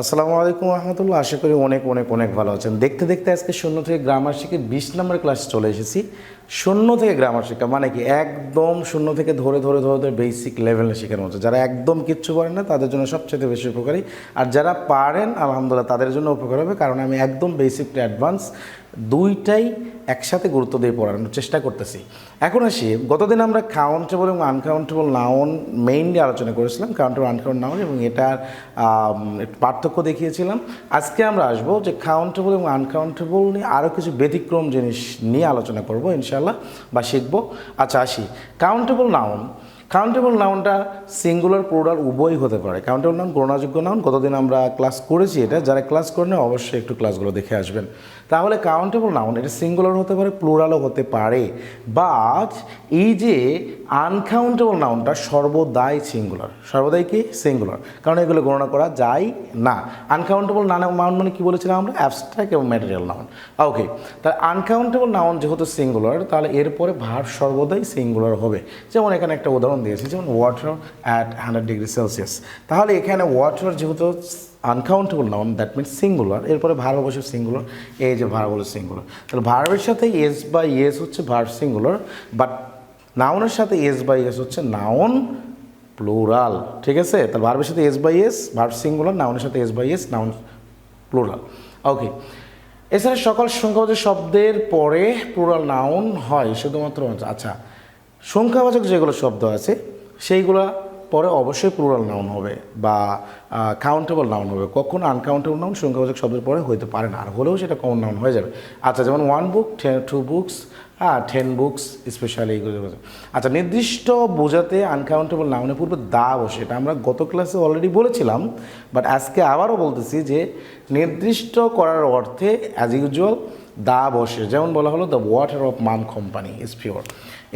আসসালামু আলাইকুম রহমতুল্লাহ আশা করি অনেক অনেক অনেক ভালো আছেন। দেখতে দেখতে আজকে শূন্য থেকে গ্রামার শিখে বিশ নম্বর ক্লাস চলে এসেছি। শূন্য থেকে গ্রামার শিক্ষা মানে কি? একদম শূন্য থেকে ধরে ধরে ধরে ধরে বেসিক লেভেলে শেখানো হচ্ছে যারা একদম কিচ্ছু পারেন না, তাদের জন্য সবচেয়ে বেশি উপকারী। আর যারা পারেন, আলহামদুলিল্লাহ, তাদের জন্য উপকার হবে। কারণ আমি একদম বেসিক টু অ্যাডভান্স দুইটাই একসাথে গুরুত্ব দিয়ে পড়ানোর চেষ্টা করতেছি। এখন আসি, গতদিন আমরা কাউন্টেবল এবং আনকাউন্টেবল নাউন মেইনলি আলোচনা করেছিলাম কাউন্টেবল আনকাউন্ট নাউন এবং এটার পার্থক্য দেখিয়েছিলাম। আজকে আমরা আসব যে কাউন্টেবল এবং আনকাউন্টেবল নিয়ে আরও কিছু ব্যতিক্রম জিনিস নিয়ে আলোচনা করব ইনশাল্লাহ বা শিখব। আচ্ছা আসি। কাউন্টেবল নাউন কাউন্টেবল নাউনটা সিঙ্গুলার প্লুরাল উভয়ই হতে পারে। কাউন্টেবল নাউন গণনাযোগ্য নাউন কতদিন আমরা ক্লাস করেছি এটা, যারা ক্লাস করেন অবশ্যই একটু ক্লাসগুলো দেখে আসবেন। তাহলে কাউন্টেবল নাউন এটা সিঙ্গুলার হতে পারে প্লুরালও হতে পারে বাট এই যে আনকাউন্টেবল নাউনটা সর্বদাই সিঙ্গুলার সর্বদাই কি? সিঙ্গুলার কারণ এগুলো গণনা করা যায় না। আনকাউন্টেবল নাউন মানে কি বলেছিলাম আমরা? অ্যাবস্ট্রাক্ট এবং ম্যাটেরিয়াল নাউন ওকে তাহলে আনকাউন্টেবল নাউন যেহেতু সিঙ্গুলার তাহলে এরপরে ভার সর্বদাই সিঙ্গুলার হবে। যেমন এখানে একটা উদাহরণ দিয়েছি, যেমন water at hundred degree Celsius তাহলে এখানে ওয়াটার যেহেতু uncountable noun that means singular এরপরে ভার অবশ্যই সিঙ্গুলার এই যে ভার বলে সিঙ্গুলার তাহলে ভার্বের সাথে এস বা ইয়েস হচ্ছে ভার সিঙ্গুলার বাট নাউনের সাথে এস বাই এস হচ্ছে নাউন প্লোরাল ঠিক আছে? তাহলে ভার্বের সাথে S by S verb singular নাউনের সাথে S by S noun plural okay এছাড়া সকল সংখ্যাবাচক শব্দের পরে প্লোরাল নাউন হয়, শুধুমাত্র আচ্ছা সংখ্যাবাচক যেগুলো শব্দ আছে, সেইগুলো পরে অবশ্যই প্লুরাল নাউন হবে বা কাউন্টেবল নাউন হবে। কখন আনকাউন্টেবল নাউন সংখ্যাবাচক শব্দের পরে হইতে পারে না। আর হলেও সেটা কমন নাউন হয়ে যাবে। আচ্ছা যেমন ওয়ান বুক টু বুকস হ্যাঁ টেন বুকস স্পেশালি আচ্ছা নির্দিষ্ট বোঝাতে আনকাউন্টেবল নাউনের পূর্বে দা বসে। এটা আমরা গত ক্লাসে অলরেডি বলেছিলাম বাট আজকে আবারও বলতেছি যে, নির্দিষ্ট করার অর্থে অ্যাজ ইউজুয়াল দা বসে। যেমন বলা হলো the water of Mum company is pure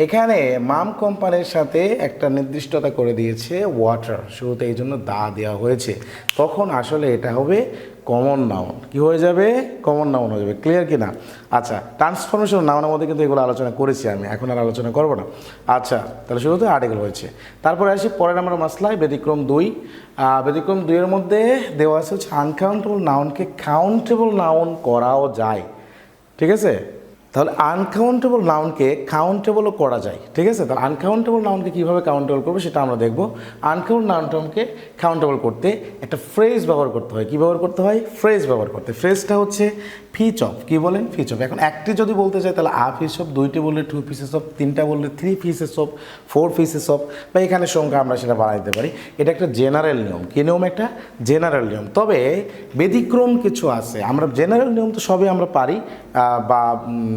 এখানে মাম কোম্পানির সাথে একটা নির্দিষ্টতা করে দিয়েছে ওয়াটার শুরুতে এই জন্য দা দেওয়া হয়েছে। তখন আসলে এটা হবে কমন নাউন কি হয়ে যাবে? কমন নাউন হয়ে যাবে। ক্লিয়ার কি না? আচ্ছা ট্রান্সফরমেশন নাউনের মধ্যে কিন্তু এগুলো আলোচনা করেছি আমি। এখন আর আলোচনা করব না। আচ্ছা তাহলে শুরুতে আর্টিকেল হয়েছে। তারপরে আসি পরের নাম্বার মাসলায়, ব্যতিক্রম দুই। ব্যতিক্রম দুইয়ের মধ্যে দেওয়া আছে হচ্ছে আনকাউন্টেবল নাউনকে কাউন্টেবল নাউন করাও যায়। ঠিক আছে? তাহলে আনকাউন্টেবল নাউনকে কাউন্টেবলও করা যায়, ঠিক আছে? তাহলে আনকাউন্টেবল নাউনকে কীভাবে কাউন্টেবল করব সেটা আমরা দেখব। আনকাউন্ট নাউনটাকে কাউন্টেবল করতে একটা ফ্রেজ ব্যবহার করতে হয়। কী ব্যবহার করতে হয়? ফ্রেজ ব্যবহার করতে। ফ্রেজটা হচ্ছে ফিচ অফ কী বলেন? ফিচ অফ এখন একটি যদি বলতে চাই তাহলে আ পিস অফ দুইটি বললে টু পিসেস অফ তিনটা বললে three pieces of four pieces of বা এখানে সংখ্যা আমরা সেটা বাড়াই দিতে পারি। এটা একটা জেনারেল নিয়ম। কী নিয়ম? একটা জেনারেল নিয়ম। তবে ব্যতিক্রম কিছু আছে। আমরা জেনারেল নিয়ম তো সবই আমরা পারি বা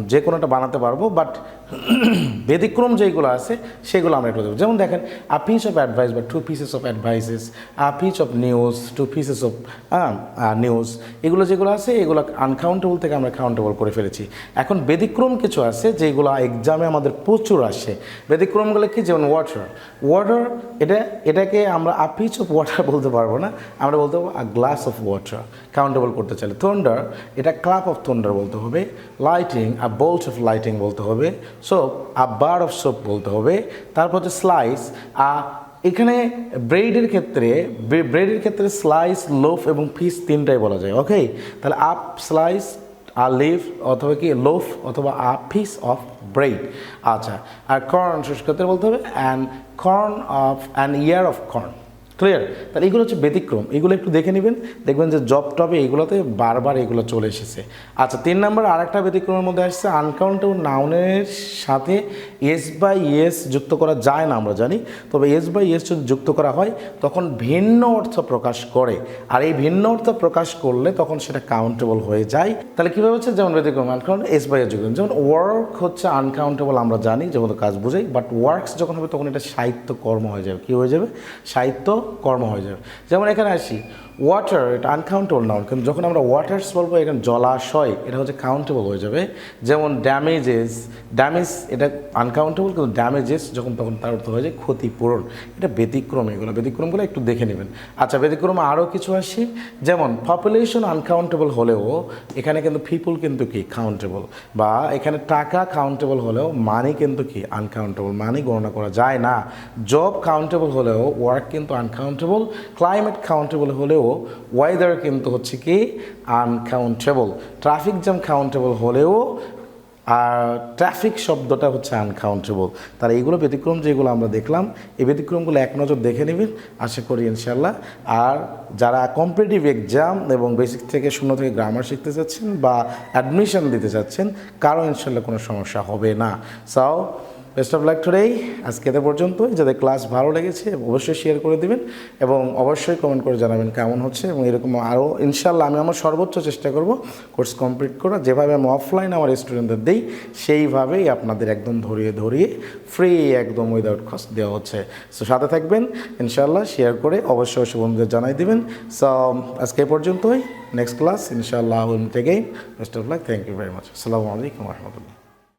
যে কোনোটা বানাতে পারব বাট ব্যতিক্রম যেগুলো আছে, সেগুলো আমরা একটু দেখব। যেমন দেখেন আ পিস অফ অ্যাডভাইস বা two pieces of advices a piece of news two pieces of news এগুলো যেগুলো আছে, এগুলো আনকাউন্টেবল থেকে আমরা কাউন্টেবল করে ফেলেছি। এখন ব্যতিক্রম কিছু আছে, যেগুলো এক্সামে আমাদের প্রচুর আসে। ব্যতিক্রমগুলো কি? যেমন ওয়াটার ওয়াটার এটা, এটাকে আমরা আ পিচ অফ ওয়াটার বলতে পারব না, আমরা বলতে পারব a glass of water countable করতে চাইলে। থন্ডার এটা ক্লাপ অফ থন্ডার বলতে হবে lightning a bolt of lightning বলতে হবে soap a bar of soap বলতে হবে। তারপর হচ্ছে স্লাইস আ, এখানে ব্রেডের ক্ষেত্রে ব্রেডের ক্ষেত্রে স্লাইস লোফ এবং ফিস তিনটাই বলা যায়। ওকে তাহলে আপ স্লাইস আ লিভ অথবা কি লোফ অথবা আ পিস অফ ব্রেড আচ্ছা আর কর্ন শুষ্ক ক্ষেত্রে বলতে হবে। And corn of an ear of corn clear তাহলে এগুলো হচ্ছে ব্যতিক্রম। এগুলো একটু দেখে নেবেন। দেখবেন যে জব টবে এগুলোতে বারবার এগুলো চলে এসেছে। আচ্ছা তিন নম্বর আরেকটা ব্যতিক্রমের মধ্যে আসছে। আনকাউন্টেবল নাউনের সাথে এস বাই এস যুক্ত করা যায় না আমরা জানি। তবে এস বাই এস যদি যুক্ত করা হয়, তখন ভিন্ন অর্থ প্রকাশ করে। আর এই ভিন্ন অর্থ প্রকাশ করলে তখন সেটা কাউন্টেবল হয়ে যায়। তাহলে কীভাবে হচ্ছে? যেমন ব্যতিক্রম আনকাউন্ট এস বাই এস যুক্ত যেমন ওয়ার্ক হচ্ছে আনকাউন্টেবল আমরা জানি, যেমন কাজ বুঝাই। বাট ওয়ার্কস যখন হবে, তখন এটা সাহিত্য কর্ম হয়ে যাবে। কী হয়ে যাবে? সাহিত্য কর্ম হয়ে যাবে। যেমন এখানে আসি ওয়াটার এটা আনকাউন্টেবল নাউন কিন্তু যখন আমরা ওয়াটার্স বলব, এখানে জলাশয়, এটা হচ্ছে কাউন্টেবল হয়ে যাবে। যেমন ড্যামেজেস ড্যামেজ এটা আনকাউন্টেবল কিন্তু ড্যামেজেস যখন তখন তার অর্থ হয়ে যায় ক্ষতিপূরণ। এটা ব্যতিক্রম, এগুলো ব্যতিক্রমগুলো একটু দেখে নেবেন। আচ্ছা ব্যতিক্রম আরও কিছু আসি। যেমন পপুলেশন আনকাউন্টেবল হলেও এখানে কিন্তু পিপুল কিন্তু কি? কাউন্টেবল বা এখানে টাকা কাউন্টেবল হলেও মানি কিন্তু কি? আনকাউন্টেবল মানি গণনা করা যায় না। জব কাউন্টেবল হলেও ওয়ার্ক কিন্তু আনকাউন্টেবল ক্লাইমেট কাউন্টেবল হলেও ওয়েদার কিন্তু হচ্ছে কি আনকাউন্টেবল ট্রাফিক জ্যাম কাউন্টেবল হলেও আর ট্রাফিক শব্দটা হচ্ছে আনকাউন্টেবল তার এইগুলো ব্যতিক্রম যেগুলো আমরা দেখলাম, এই ব্যতিক্রমগুলো এক নজর দেখে নেবেন। আশা করি ইনশাল্লাহ আর যারা কম্পিটিটিভ এক্সাম এবং বেসিক থেকে শূন্য থেকে গ্রামার শিখতে চাচ্ছেন বা অ্যাডমিশন দিতে চাচ্ছেন, কারও ইনশাল্লাহ কোনো সমস্যা হবে না। সাও বেস্ট অফ লাক টুডেই আজকে এতে পর্যন্তই। যাদের ক্লাস ভালো লেগেছে, অবশ্যই শেয়ার করে দিবেন এবং অবশ্যই কমেন্ট করে জানাবেন কেমন হচ্ছে এবং এরকম আরও ইনশাল্লাহ আমি আমার সর্বোচ্চ চেষ্টা করব কোর্স কমপ্লিট করা যেভাবে আমি অফলাইন আমার স্টুডেন্টদের দিই, সেইভাবেই আপনাদের একদম ধরিয়ে ধরিয়ে ফ্রি একদম উইদাউট কস্ট দেওয়া হচ্ছে। সো সাথে থাকবেন ইনশাল্লাহ শেয়ার করে অবশ্যই অবশ্যই বন্ধুদের জানাই দিবেন। সো আজকে পর্যন্তই। নেক্সট ক্লাস ইনশাল্লাহ take best of luck thank you very much আসসালামু আলাইকুম রহমতুল্লাহ।